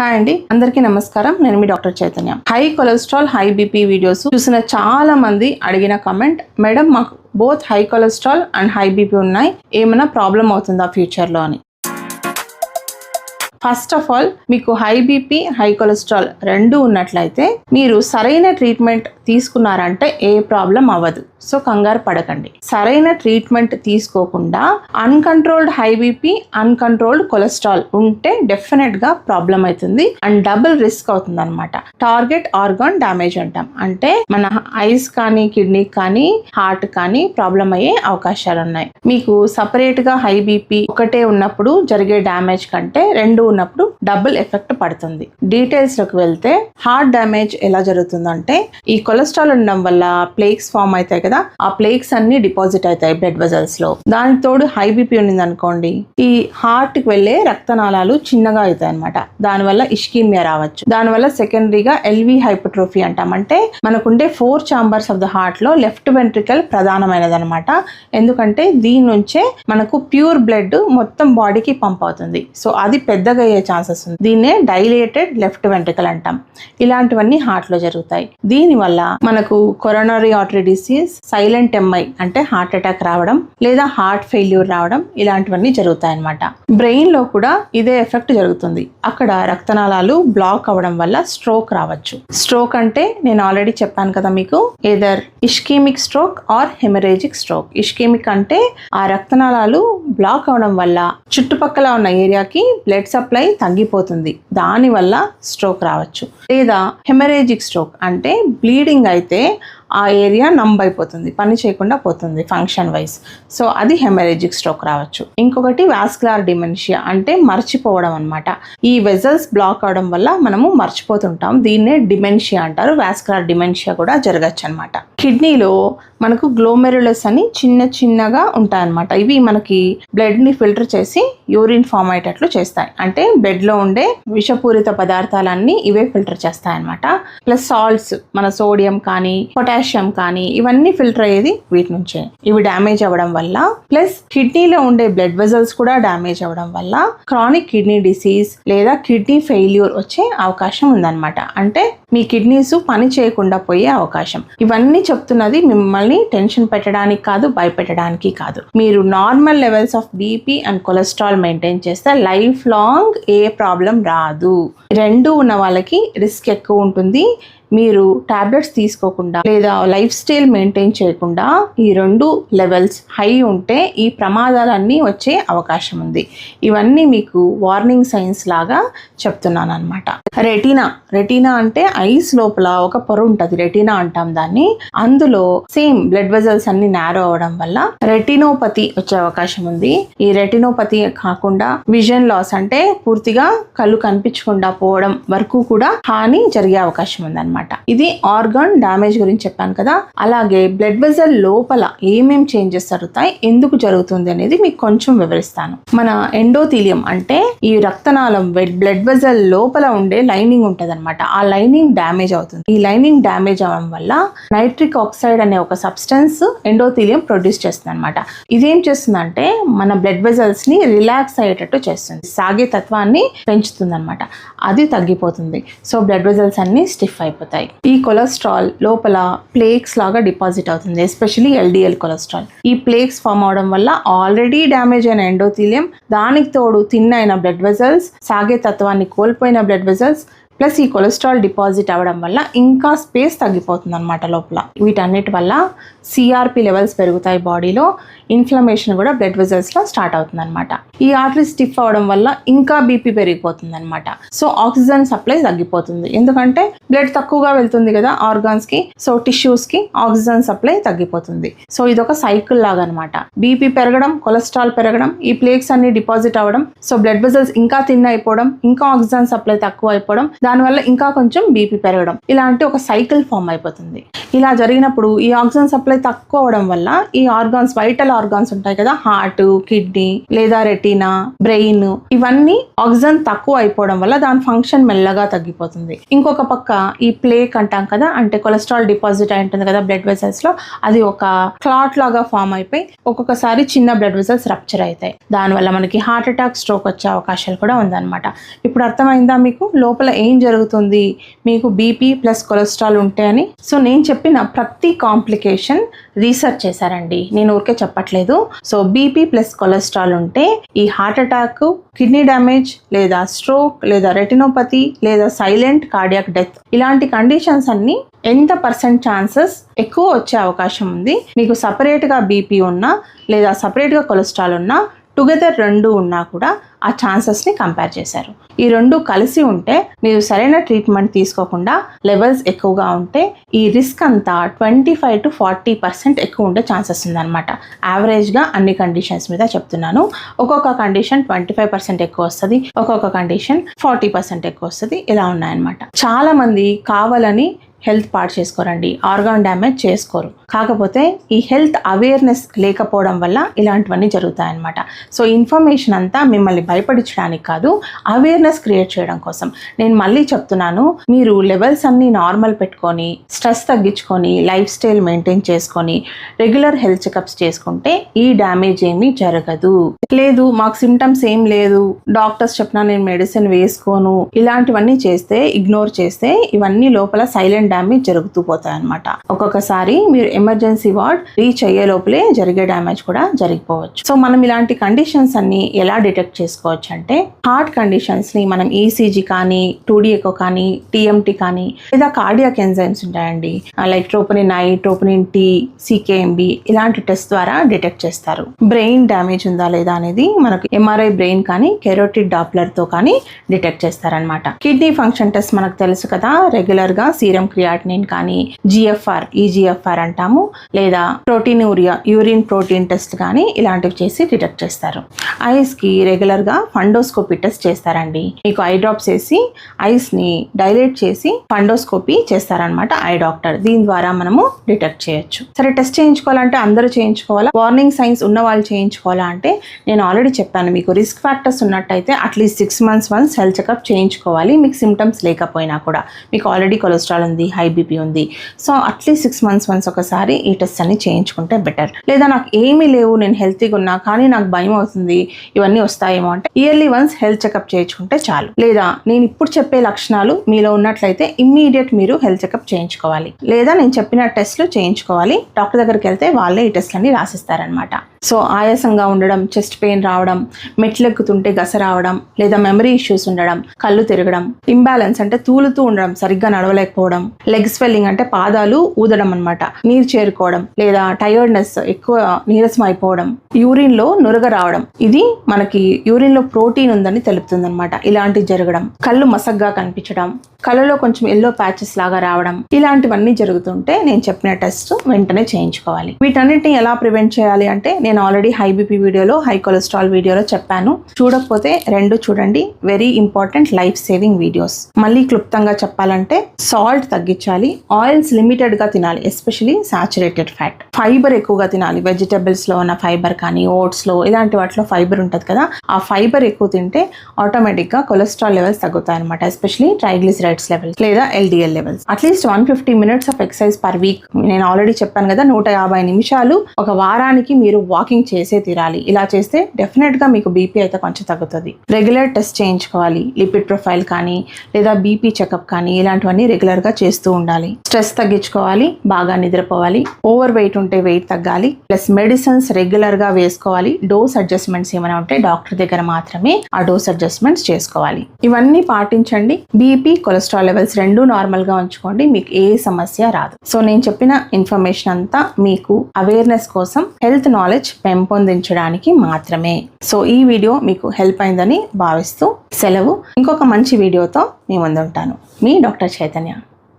Hi అండి. అందరికీ నమస్కారం. నేను మీ doctor Chaitanya. High cholesterol high BP videos చూసిన చాలా మంది అడిగిన కమెంట్ మేడం మాకు both high cholesterol and high BP ఉన్నాయి. ఏమైనా ప్రాబ్లం అవుతుందా ఫ్యూచర్లో అని. ఫస్ట్ ఆఫ్ ఆల్ మీకు హై బీపీ హై కొలెస్ట్రాల్ రెండు ఉన్నట్లయితే మీరు సరైన ట్రీట్మెంట్ తీసుకున్నారంటే ఏ ప్రాబ్లం అవ్వదు. సో కంగారు పడకండి. సరైన ట్రీట్మెంట్ తీసుకోకుండా uncontrolled high BP uncontrolled cholesterol ఉంటే డెఫినెట్గా ప్రాబ్లం అవుతుంది. అండ్ డబుల్ రిస్క్ అవుతుంది అనమాట టార్గెట్ ఆర్గాన్ డ్యామేజ్ అంటాం. అంటే మన ఐస్ కానీ కిడ్నీ కానీ హార్ట్ కానీ ప్రాబ్లం అయ్యే అవకాశాలు ఉన్నాయి. మీకు సపరేట్గా హై బీపీ ఒకటే ఉన్నప్పుడు జరిగే డ్యామేజ్ కంటే రెండు ఉన్నప్పుడు డబుల్ ఎఫెక్ట్ పడుతుంది. డీటెయిల్స్లోకి వెళ్తే హార్ట్ డ్యామేజ్ ఎలా జరుగుతుందంటే ఈ కొలెస్ట్రాల్ ఉండడం వల్ల ప్లేక్స్ ఫామ్ అవుతాయి కదా ఆ ప్లేక్స్ అన్ని డిపాజిట్ అవుతాయి బ్లడ్ వెజల్స్లో. దానికి తోడు హై బీపీ ఉన్నది అనుకోండి ఈ హార్ట్కి వెళ్ళే రక్తనాళాలు చిన్నగా అవుతాయి అనమాట దానివల్ల ఇష్కీమియా రావచ్చు. దానివల్ల సెకండరీగా ఎల్వి హైపోట్రోఫీ అంటాం. అంటే మనకుండే ఫోర్ చాంబర్స్ ఆఫ్ ద హార్ట్లో లెఫ్ట్ వెంట్రికల్ ప్రధానమైనది అనమాట ఎందుకంటే దీని నుంచే మనకు ప్యూర్ బ్లడ్ మొత్తం బాడీకి పంప్ అవుతుంది. సో అది పెద్దగా అయ్యే ఛాన్సెస్ ఉంది. దీన్నే డైలేటెడ్ లెఫ్ట్ వెంట్రికల్ అంటాం. ఇలాంటివన్నీ హార్ట్లో జరుగుతాయి. దీనివల్ల మనకు coronary artery disease silent MI అంటే హార్ట్ అటాక్ రావడం లేదా హార్ట్ ఫెయిల్యూర్ రావడం ఇలాంటివన్నీ జరుగుతాయన్నమాట. బ్రెయిన్లో కూడా ఇదే ఎఫెక్ట్ జరుగుతుంది. అక్కడ రక్తనాళాలు బ్లాక్ అవ్వడం వల్ల స్ట్రోక్ రావచ్చు. స్ట్రోక్ అంటే నేను ఆల్రెడీ చెప్పాను కదా మీకు either ischaemic stroke or haemorrhagic stroke. Ischaemic అంటే ఆ రక్తనాళాలు బ్లాక్ అవడం వల్ల చుట్టుపక్కల ఉన్న ఏరియాకి బ్లడ్ సప్లై తగ్గిపోతుంది. దానివల్ల స్ట్రోక్ రావచ్చు. లేదా హెమరేజిక్ స్ట్రోక్ అంటే బ్లీడింగ్ అయితే ఆ ఏరియా నంబ్ అయిపోతుంది పని చేయకుండా పోతుంది ఫంక్షన్ వైజ్ సో అది హెమరేజిక్ స్ట్రోక్ రావచ్చు. ఇంకొకటి వాస్కులార్ డిమెన్షియా అంటే మర్చిపోవడం అనమాట ఈ వెజల్స్ బ్లాక్ అవడం వల్ల మనము మర్చిపోతుంటాం. దీన్నే డిమెన్షియా అంటారు. వాస్కులార్ డిమెన్షియా కూడా జరగచ్చు అనమాట కిడ్నీలో మనకు గ్లోమెరులస్ అని చిన్న చిన్నగా ఉంటాయన్నమాట ఇవి మనకి బ్లడ్ని ఫిల్టర్ చేసి యూరిన్ ఫామ్ అయ్యేటట్లు చేస్తాయి. అంటే బ్లడ్లో ఉండే విషపూరిత పదార్థాలన్నీ ఇవే ఫిల్టర్ చేస్తాయన్నమాట ప్లస్ సాల్ట్స్ మన సోడియం కానీ పొటాషియం కానీ ఇవన్నీ ఫిల్టర్ అయ్యేది వీటి నుంచే. ఇవి డ్యామేజ్ అవ్వడం వల్ల ప్లస్ కిడ్నీలో ఉండే బ్లడ్ వెజల్స్ కూడా డ్యామేజ్ అవ్వడం వల్ల క్రానిక్ కిడ్నీ డిసీజ్ లేదా కిడ్నీ ఫెయిల్యూర్ వచ్చే అవకాశం ఉందన్నమాట. అంటే మీ కిడ్నీస్ పని చేయకుండా పోయే అవకాశం. ఇవన్నీ చెప్తున్నది మిమ్మల్ని టెన్షన్ పెట్టడానికి కాదు భయపెట్టడానికి కాదు. మీరు normal levels of BP and cholesterol maintain చేస్తే లైఫ్ లాంగ్ ఏ ప్రాబ్లం రాదు. రెండు ఉన్న వాళ్ళకి రిస్క్ ఎక్కువ ఉంటుంది మీరు టాబ్లెట్స్ తీసుకోకుండా లేదా లైఫ్ స్టైల్ మెయింటైన్ చేయకుండా ఈ రెండు లెవెల్స్ హై ఉంటే ఈ ప్రమాదాలన్నీ వచ్చే అవకాశం ఉంది. ఇవన్నీ మీకు వార్నింగ్ సైన్స్ లాగా చెప్తున్నాను అనమాట రెటీనా రెటీనా అంటే ఐస్ లోపల ఒక పొర ఉంటుంది. రెటీనా అంటాం దాన్ని. అందులో సేమ్ బ్లడ్ వెజల్స్ అన్ని నేరో అవడం వల్ల రెటినోపతి వచ్చే అవకాశం ఉంది. ఈ రెటినోపతి కాకుండా విజన్ లాస్ అంటే పూర్తిగా కళ్ళు కనిపించకుండా పోవడం వరకు కూడా హాని జరిగే అవకాశం ఉంది అనమాట ఇది ఆర్గాన్ డ్యామేజ్ గురించి చెప్పాను కదా. అలాగే బ్లడ్ వెజల్ లోపల ఏమేం చేంజెస్ జరుగుతాయి ఎందుకు జరుగుతుంది అనేది మీకు కొంచెం వివరిస్తాను. మన ఎండోథీలియం అంటే ఈ రక్తనాళం బ్లడ్ వెజల్ లోపల ఉండే లైనింగ్ ఉంటది అనమాట ఆ లైనింగ్ డ్యామేజ్ అవుతుంది. ఈ లైనింగ్ డ్యామేజ్ అవ్వడం వల్ల నైట్రిక్ ఆక్సైడ్ అనే ఒక సబ్స్టెన్స్ ఎండోథీలియం ప్రొడ్యూస్ చేస్తుంది అనమాట ఇదేం చేస్తుందంటే మన బ్లడ్ వెజల్స్ని రిలాక్స్ అయ్యేటట్టు చేస్తుంది. సాగే తత్వాన్ని పెంచుతుంది అనమాట అది తగ్గిపోతుంది. సో బ్లడ్ వెజల్స్ అన్ని స్టిఫ్ అయిపోతాయి. ఈ కొలెస్ట్రాల్ లోపల ప్లేక్స్ లాగా డిపాజిట్ అవుతుంది ఎస్పెషలీ ఎల్డిఎల్ కొలెస్ట్రాల్. ఈ ప్లేక్స్ ఫామ్ అవడం వల్ల ఆల్రెడీ డ్యామేజ్ అయిన ఎండోథీలియం దానికి తోడు థిన్ అయిన బ్లడ్ వెజల్స్ సాగే తత్వాన్ని కోల్పోయిన బ్లడ్ వెజల్స్ ప్లస్ ఈ కొలెస్ట్రాల్ డిపాజిట్ అవ్వడం వల్ల ఇంకా స్పేస్ తగ్గిపోతుంది అనమాట లోపల. వీటన్నిటి వల్ల సిఆర్పి లెవెల్స్ పెరుగుతాయి బాడీలో. ఇన్ఫ్లమేషన్ కూడా బ్లడ్ వెజల్స్లో స్టార్ట్ అవుతుంది అనమాట ఈ ఆర్టరీ స్టిఫ్ అవడం వల్ల ఇంకా బీపీ పెరిగిపోతుంది అనమాట సో ఆక్సిజన్ సప్లై తగ్గిపోతుంది. ఎందుకంటే బ్లడ్ తక్కువగా వెళ్తుంది కదా ఆర్గాన్స్కి సో టిష్యూస్కి ఆక్సిజన్ సప్లై తగ్గిపోతుంది. సో ఇది ఒక సైకిల్ లాగా అనమాట బీపీ పెరగడం కొలెస్ట్రాల్ పెరగడం ఈ ప్లేక్స్ అన్ని డిపాజిట్ అవ్వడం సో బ్లడ్ వెజల్స్ ఇంకా థిన్ అయిపోవడం ఇంకా ఆక్సిజన్ సప్లై తక్కువ అయిపోవడం దానివల్ల ఇంకా కొంచెం బీపీ పెరగడం ఇలాంటి ఒక సైకిల్ ఫామ్ అయిపోతుంది. ఇలా జరిగినప్పుడు ఈ ఆక్సిజన్ సప్లై తక్కువ అవడం వల్ల ఈ ఆర్గాన్స్ వైటల్ ఆర్గాన్స్ ఉంటాయి కదా హార్ట్ కిడ్నీ లేదా రెటీనా బ్రెయిన్ ఇవన్నీ ఆక్సిజన్ తక్కువ అయిపోవడం వల్ల దాని ఫంక్షన్ మెల్లగా తగ్గిపోతుంది. ఇంకొక పక్క ఈ ప్లేక్ అంటాం కదా అంటే కొలెస్ట్రాల్ డిపాజిట్ అయి ఉంటుంది కదా బ్లడ్ వెసల్స్లో అది ఒక క్లాట్ లాగా ఫామ్ అయిపోయి ఒక్కొక్కసారి చిన్న బ్లడ్ వెసల్స్ రప్చర్ అవుతాయి. దానివల్ల మనకి హార్ట్ అటాక్ స్ట్రోక్ వచ్చే అవకాశాలు కూడా ఉందన్నమాట. ఇప్పుడు అర్థమైందా మీకు? లోపల ఏం జరుగుతుంది? మీకు బీపీ ప్లస్ కొలెస్ట్రాల్ ఉంటే అని? సో నేను చెప్పిన ప్రతి కాంప్లికేషన్ రీసెర్చ్ చేశారండి. నేను ఊరికే చెప్పట్లేదు. సో బీపీ ప్లస్ కొలెస్ట్రాల్ ఉంటే ఈ హార్ట్ అటాక్ కిడ్నీ డ్యామేజ్ లేదా స్ట్రోక్ లేదా రెటినోపతి లేదా సైలెంట్ కార్డియాక్ డెత్ ఇలాంటి కండిషన్స్ అన్ని ఎంత పర్సెంట్ ఛాన్సెస్ ఎక్కువ వచ్చే అవకాశం ఉంది. మీకు సపరేట్గా బీపీ ఉన్నా లేదా సపరేట్గా కొలెస్ట్రాల్ ఉన్నా టుగెదర్ రెండు ఉన్నా కూడా ఆ ఛాన్సెస్ని కంపేర్ చేశారు. ఈ రెండు కలిసి ఉంటే మీరు సరైన ట్రీట్మెంట్ తీసుకోకుండా లెవెల్స్ ఎక్కువగా ఉంటే ఈ రిస్క్ అంతా twenty five to forty percent ఎక్కువ ఉండే ఛాన్సెస్ ఉందన్నమాట. యావరేజ్గా అన్ని కండిషన్స్ మీద చెప్తున్నాను. ఒక్కొక్క కండిషన్ ట్వంటీ ఫైవ్ పర్సెంట్ ఎక్కువ వస్తుంది ఒక్కొక్క కండిషన్ ఫార్టీ పర్సెంట్ ఎక్కువ వస్తుంది ఇలా ఉన్నాయన్నమాట. చాలామంది కావాలని హెల్త్ పాడు చేసుకోరండి. ఆర్గాన్ డ్యామేజ్ చేసుకోరు. కాకపోతే ఈ హెల్త్ అవేర్నెస్ లేకపోవడం వల్ల ఇలాంటివన్నీ జరుగుతాయన్నమాట. సో ఇన్ఫర్మేషన్ అంతా మిమ్మల్ని భయపడించడానికి కాదు అవేర్నెస్ క్రియేట్ చేయడం కోసం. నేను మళ్ళీ చెప్తున్నాను మీరు లెవెల్స్ అన్ని నార్మల్ పెట్టుకొని స్ట్రెస్ తగ్గించుకొని లైఫ్ స్టైల్ మెయింటైన్ చేసుకొని రెగ్యులర్ హెల్త్ చెకప్స్ చేసుకుంటే ఈ డ్యామేజ్ ఏమీ జరగదు. లేదు మాకు సిమ్టమ్స్ ఏం లేదు. డాక్టర్స్ చెప్పినా నేను మెడిసిన్ వేసుకోను. ఇలాంటివన్నీ చేస్తే ఇగ్నోర్ చేస్తే ఇవన్నీ లోపల సైలెంట్ డ్యామేజ్ జరుగుతూ పోతాయి అనమాట ఒక్కొక్కసారి మీరు ఎమర్జెన్సీ వార్డ్ రీచ్ అయ్యే లోపలే జరిగే డ్యామేజ్ కూడా జరిగిపోవచ్చు. సో మనం ఇలాంటి కండిషన్స్ అన్ని ఎలా డిటెక్ట్ చేసుకోవచ్చు అంటే హార్ట్ కండిషన్స్ని మనం ఈసీజీ కానీ టూడీఎకో కానీ టీఎంటీ కానీ లేదా కార్డియాక్ ఎంజైమ్స్ ఉంటాయండి. Like troponin I troponin T CKMB ఇలాంటి టెస్ట్ ద్వారా డిటెక్ట్ చేస్తారు. బ్రెయిన్ డ్యామేజ్ ఉందా లేదా అనేది మనకు ఎంఆర్ఐ బ్రెయిన్ కానీ కెరోటిడ్ డాప్లర్తో కానీ డిటెక్ట్ చేస్తారనమాట కిడ్నీ ఫంక్షన్ టెస్ట్ మనకు తెలుసు కదా రెగ్యులర్గా సీరం క్రియాటినిన్ కానీ జిఎఫ్ఆర్ ఈజిఎఫ్ఆర్ అంటాము లేదా protein urea urine protein test కానీ ఇలాంటివి చేసి డిటెక్ట్ చేస్తారు. ఐస్కి రెగ్యులర్గా ఫండోస్కోపీ టెస్ట్ చేస్తారండి. మీకు ఐ డ్రాప్స్ వేసి ఐస్ని డైలేట్ చేసి ఫండోస్కోపీ చేస్తారనమాట ఐ డాక్టర్ దీని ద్వారా మనము డిటెక్ట్ చేయొచ్చు. సరే టెస్ట్ చేయించుకోవాలంటే అందరూ చేయించుకోవాలా? వార్నింగ్ సైన్స్ ఉన్న వాళ్ళు చేయించుకోవాలా అంటే నేను ఆల్రెడీ చెప్పాను మీకు రిస్క్ ఫ్యాక్టర్స్ ఉన్నట్టయితే at least six months once health checkup చేయించుకోవాలి. మీకు సిమ్టమ్స్ లేకపోయినా కూడా. మీకు ఆల్రెడీ కొలెస్ట్రాల్ ఉంది హై బీపీ ఉంది. So at least six months once ఒకసారి ఈ టెస్ట్ అన్ని చేయించుకుంటే బెటర్ లేదా నాకు ఏమీ లేవు నేను హెల్తీగా ఉన్నా కానీ నాకు భయం అవుతుంది ఇవన్నీ వస్తాయేమో అంటే ఇయర్లీ వన్స్ హెల్త్ చెకప్ చేయించుకుంటే చాలు. లేదా నేను ఇప్పుడు చెప్పే లక్షణాలు మీలో ఉన్నట్లయితే ఇమ్మీడియట్ మీరు హెల్త్ చెకప్ చేయించుకోవాలి. లేదా నేను చెప్పిన టెస్ట్లు చేయించుకోవాలి. డాక్టర్ దగ్గరికి వెళ్తే వాళ్ళే ఈ టెస్ట్లన్నీ రాసిస్తారనమాట సో ఆయాసంగా ఉండడం చెస్ట్ పెయిన్ రావడం మెట్లెక్కుతుంటే గస రావడం లేదా మెమరీ ఇష్యూస్ ఉండడం కళ్ళు తిరగడం ఇంబ్యాలెన్స్ అంటే తూలుతూ ఉండడం సరిగ్గా నడవలేకపోవడం లెగ్ స్వెల్లింగ్ అంటే పాదాలు ఊదడం అనమాట నీరు చేరుకోవడం లేదా టైర్డ్నెస్ ఎక్కువ నీరసం అయిపోవడం యూరిన్లో నురగ రావడం. ఇది మనకి యూరిన్లో ప్రోటీన్ ఉందని తెలుపుతుంది అనమాట ఇలాంటివి జరగడం. కళ్ళు మసగ్గా కనిపించడం. కళ్ళలో కొంచెం ఎల్లో ప్యాచెస్ లాగా రావడం. ఇలాంటివన్నీ జరుగుతుంటే నేను చెప్పిన టెస్ట్ వెంటనే చేయించుకోవాలి. వీటన్నిటిని ఎలా ప్రివెంట్ చేయాలి అంటే నేను ఆల్రెడీ హై బీపీ వీడియోలో హై కొలెస్ట్రాల్ వీడియోలో చెప్పాను. చూడకపోతే రెండు చూడండి. Very important life saving videos. మళ్ళీ క్లుప్తంగా చెప్పాలంటే సాల్ట్ తగ్గించాలి. ఆయిల్స్ లిమిటెడ్గా తినాలి ఎస్పెషలీ సాచురేటెడ్ ఫ్యాట్. ఫైబర్ ఎక్కువగా తినాలి. వెజిటేబుల్స్లో ఉన్న ఫైబర్ కానీ ఓట్స్లో ఇలాంటి వాటిలో ఫైబర్ ఉంటుంది కదా ఆ ఫైబర్ ఎక్కువ తింటే ఆటోమేటిక్గా కొలెస్ట్రాల్ లెవెల్స్ తగ్గుతాయి అనమాట ఎస్పెషలీ ట్రైగ్లిసరైడ్స్ లెవెల్స్ లేదా LDL levels at least one fifty minutes of exercise per week నేను ఆల్రెడీ చెప్పాను కదా నూట యాభై నిమిషాలు ఒక వారానికి మీరు వాకింగ్ చేసే తీరాలి. ఇలా చేస్తే డెఫినెట్గా మీకు బీపీ అయితే కొంచెం తగ్గుతుంది. రెగ్యులర్ టెస్ట్ చేయించుకోవాలి. లిపిడ్ ప్రొఫైల్ కానీ లేదా బీపీ చెకప్ కానీ ఇలాంటివన్నీ రెగ్యులర్గా చేస్తూ ఉండాలి. స్ట్రెస్ తగ్గించుకోవాలి బాగా నిద్రపోవాలి. ఓవర్ వెయిట్ ఉంటే వెయిట్ తగ్గాలి. ప్లస్ మెడిసిన్స్ రెగ్యులర్గా వేసుకోవాలి. డోస్ అడ్జస్ట్మెంట్స్ ఏమైనా ఉంటే డాక్టర్ దగ్గర మాత్రమే ఆ డోస్ అడ్జస్ట్మెంట్స్ చేసుకోవాలి. ఇవన్నీ పాటించండి. బీపీ కొలెస్ట్రాల్ లెవెల్స్ రెండు నార్మల్గా ఉంచుకోండి. మీకు ఏ సమస్య రాదు. సో నేను చెప్పిన ఇన్ఫర్మేషన్ అంతా మీకు అవేర్నెస్ కోసం హెల్త్ నాలెడ్జ్ పెంపొందించడానికి మాత్రమే. సో ఈ వీడియో మీకు హెల్ప్ అయిందని భావిస్తూ సెలవు. ఇంకొక మంచి వీడియోతో మీ ముందుంటాను. మీ డాక్టర్ చైతన్య.